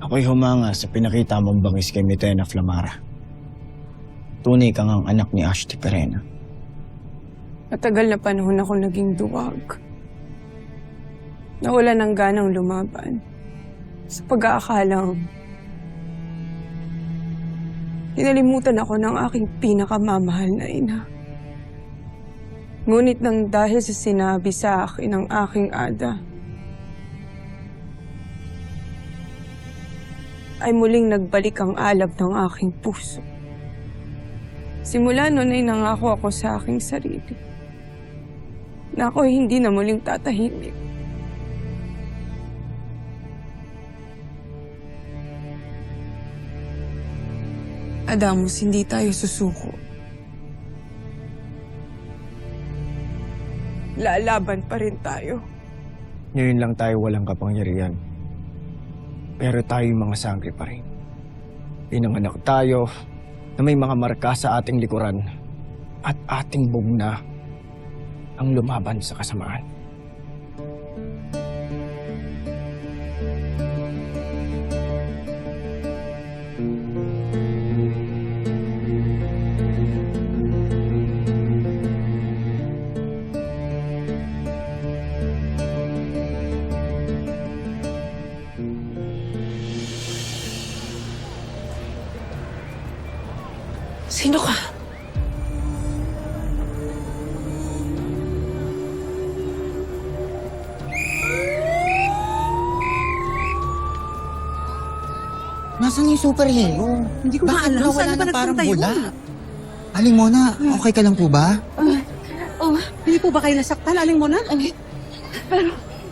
Ako'y humanga sa pinakita mong bangis kay Mitena Flamara. Tunay kang ang anak ni Ashti Perena. Matagal na panahon ako naging duwag. Nawala ng ganang lumaban. Sa pag-aakalang Kinalimutan ako ng aking pinakamamahal na ina. Ngunit nang dahil sa sinabi sa akin ng aking ada, ay muling nagbalik ang alab ng aking puso. Simula noon ay nangako ako sa aking sarili na ako hindi na muling tatahimik. Adamus, hindi tayo susuko. Lalaban pa rin tayo. Ngayon lang tayo walang kapangyarihan. Pero tayo mga sangre pa rin. Pinanganak tayo na may mga marka sa ating likuran at ating bugna ang lumaban sa kasamaan. Sino ka? Nasaan yung superhero? Hindi ko Bakit alam. Saan ba na parang nagpunta bula? yun? Aling Mona, okay ka lang po ba? Oh, hindi po ba kayo nasaktan? Aling mo na?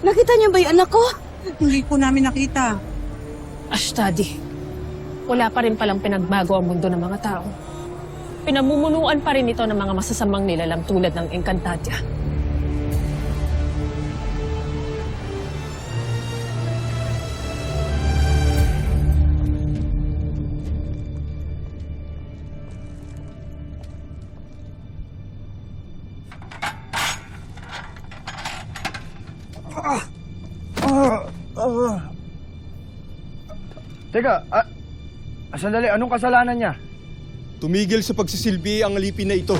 Nakita niyo ba yung anak ko? Hindi po namin nakita. Ashtadi, wala pa rin palang pinagbago ang mundo ng mga tao. Pinamumunuan pa rin ito ng mga masasamang nilalang tulad ng Encantadia. Teka, ah, sandali, anong kasalanan niya? Tumigil sa pagsisilbi ang alipin na ito.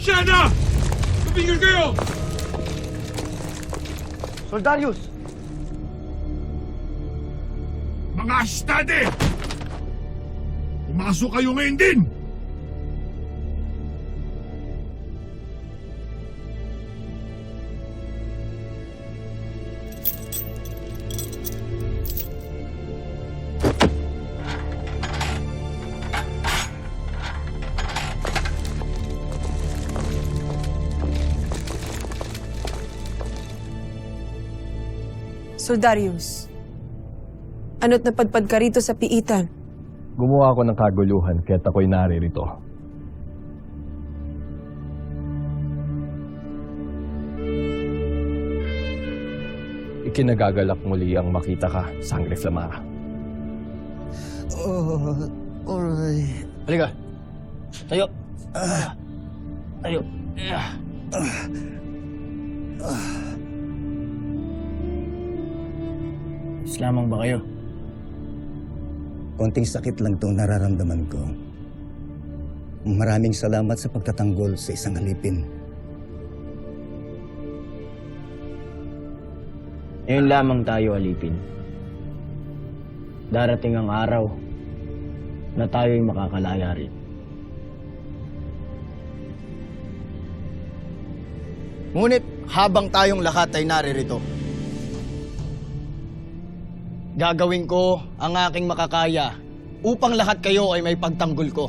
Siya na! Tumigil kayo! Soldarius! Mga astade! Pumasok kayo ngayon din! Soldarius, ano't napadpad ka rito sa piitan? Gumawa ako ng kaguluhan kaya't ako'y naririto. Ikinagagalak muli ang makita ka, Sangre Flamara. Oh, alright. Halika. Tayo. Tayo. Islamang ba kayo? Konting sakit lang itong nararamdaman ko. Maraming salamat sa pagtatanggol sa isang alipin. Ngayon lamang tayo alipin. Darating ang araw na tayo'y makakalaya rin. Ngunit habang tayong lahat ay naririto, gagawin ko ang aking makakaya upang lahat kayo ay may pagtanggol ko.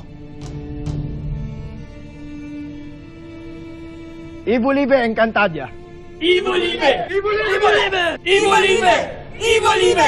Ibulibe Encantadia! Ibo Libe! Ibo Libe! Ibo Libe! Ibo Libe!